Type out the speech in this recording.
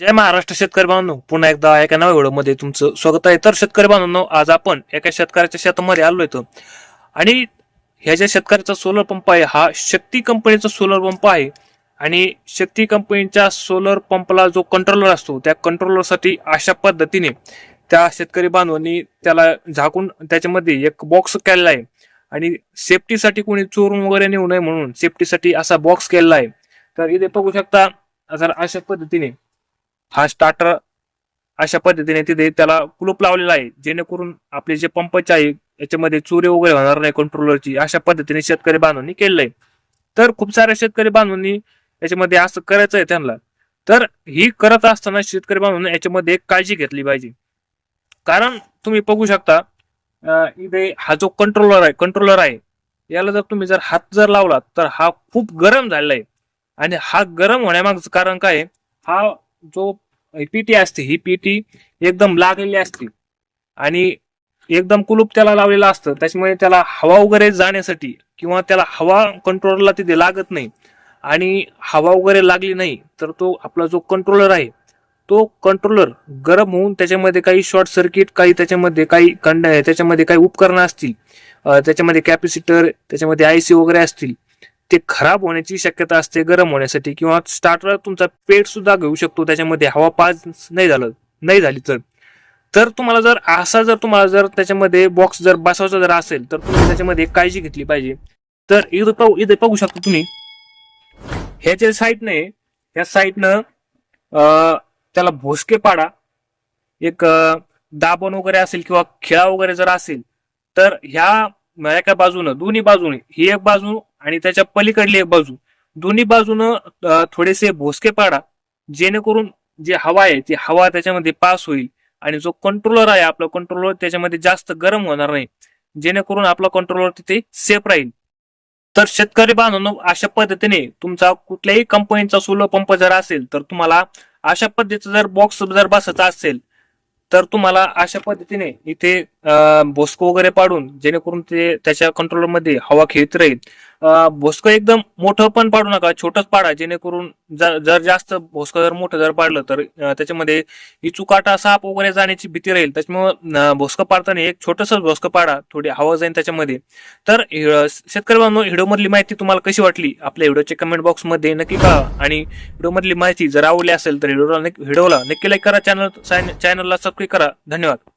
जय महाराष्ट्र शेतकरी बांधव. पुन्हा एकदा एका नव्या व्हिडिओमध्ये तुमचं स्वागत आहे. तर शेतकरी बांधवांनो आज आपण एका शेतकऱ्याच्या शेतामध्ये आलो येतो आणि ह्या ज्या शेतकऱ्याचा सोलर पंप आहे हा शक्ती कंपनीचा सोलर पंप आहे. आणि शक्ती कंपनीच्या सोलर पंपला जो कंट्रोलर असतो त्या कंट्रोलरसाठी अशा पद्धतीने त्या शेतकरी बांधवांनी त्याला झाकून त्याच्यामध्ये एक बॉक्स केलेला आहे. आणि सेफ्टीसाठी कोणी चोरून वगैरे नेऊ नये म्हणून सेफ्टीसाठी असा बॉक्स केलेला आहे. तर इथे बघू शकता जर अशा पद्धतीने हा स्टार्टर अशा पद्धतीने तिथे त्याला कुलूप लावलेला आहे. जेणेकरून आपले जे पंपचे आहे याच्यामध्ये चोरी वगैरे होणार नाही कंट्रोलरची अशा पद्धतीने शेतकरी बांधवांनी केलेलं आहे. तर खूप साऱ्या शेतकरी बांधवांनी याच्यामध्ये असं करायचं आहे त्यांना. तर ही करत असताना शेतकरी बांधवांनी याच्यामध्ये एक काळजी घेतली पाहिजे. कारण तुम्ही बघू शकता इथे हा जो कंट्रोलर आहे कंट्रोलर आहे याला जर तुम्ही जर हात जर लावला तर हा खूप गरम झालेला आहे. आणि हा गरम होण्यामागचं कारण काय आहे? हा जो पीटी असते ही पीटी एकदम लागलेली असते. आणि एकदम कुलूप त्याला लावलेलं असतं. त्याच्यामुळे त्याला हवा वगैरे जाण्यासाठी किंवा त्याला हवा कंट्रोलरला तिथे लागत नाही. आणि हवा वगैरे लागली नाही तर तो आपला जो कंट्रोलर आहे तो कंट्रोलर गरम होऊन त्याच्यामध्ये काही शॉर्ट सर्किट काही त्याच्यामध्ये काही कंड त्याच्यामध्ये काही उपकरणं असतील. त्याच्यामध्ये कॅपॅसिटर त्याच्यामध्ये आय सी वगैरे असतील. ते खराब होण्याची शक्यता असते गरम होण्यासाठी. किंवा स्टार्टर तुमचा पेट सुद्धा घेऊ शकतो त्याच्यामध्ये हवा पास नाही झालं नाही झाली तर. तर तुम्हाला जर असा जर तुम्हाला जर त्याच्यामध्ये बॉक्स जर बसवायचा जर असेल तर तुम्ही त्याच्यामध्ये काळजी घेतली पाहिजे. तर इथं पाहू इथे पाहू शकता तुम्ही. ह्याच्या साईडने ह्या साईडनं त्याला भोसके पाडा. एक दाबण वगैरे असेल किंवा खेळा वगैरे जर असेल तर ह्या एका बाजूनं दोन्ही बाजूने ही एक बाजू आणि त्याच्या पलीकडली एक बाजू. दोन्ही बाजूनं थोडेसे भोसके पाडा जेणेकरून जी हवा आहे ती हवा त्याच्यामध्ये पास होईल आणि जो कंट्रोलर आहे आपला कंट्रोलर त्याच्यामध्ये जास्त गरम होणार नाही. जेणेकरून आपला कंट्रोलर तिथे सेफ राहील. तर शेतकरी बांधवांनो अशा पद्धतीने तुमचा कुठल्याही कंपनीचा सोलर पंप जर असेल तर तुम्हाला अशा पद्धतीचा जर बॉक्स जर बसायचा असेल तर तुम्हाला अशा पद्धतीने इथे बोस्को वगैरे पाडून जेणेकरून ते त्याच्या कंट्रोलरमध्ये हवा खेळत राहील. अं, एकदम मोठं पण पाडू नका छोटंच पाडा जेणेकरून जर जास्त भोसकं जर मोठं जर पाडलं तर त्याच्यामध्ये इचुकाटा साप वगैरे जाण्याची भीती राहील. त्याच्यामुळे भोसकं पाडताना एक छोटस भोसकं पाडा थोडी हवा जाईल त्याच्यामध्ये. तर शेतकरी बांधव व्हिडिओ माहिती तुम्हाला कशी वाटली? आपल्या व्हिडिओच्या कमेंट बॉक्समध्ये नक्की कळा आणि हिडोमधली माहिती जर आवडली असेल तर व्हिडिओला व्हिडिओला नक्की लाईक करा चॅनल चॅनलला सबस्क्राईब करा. धन्यवाद.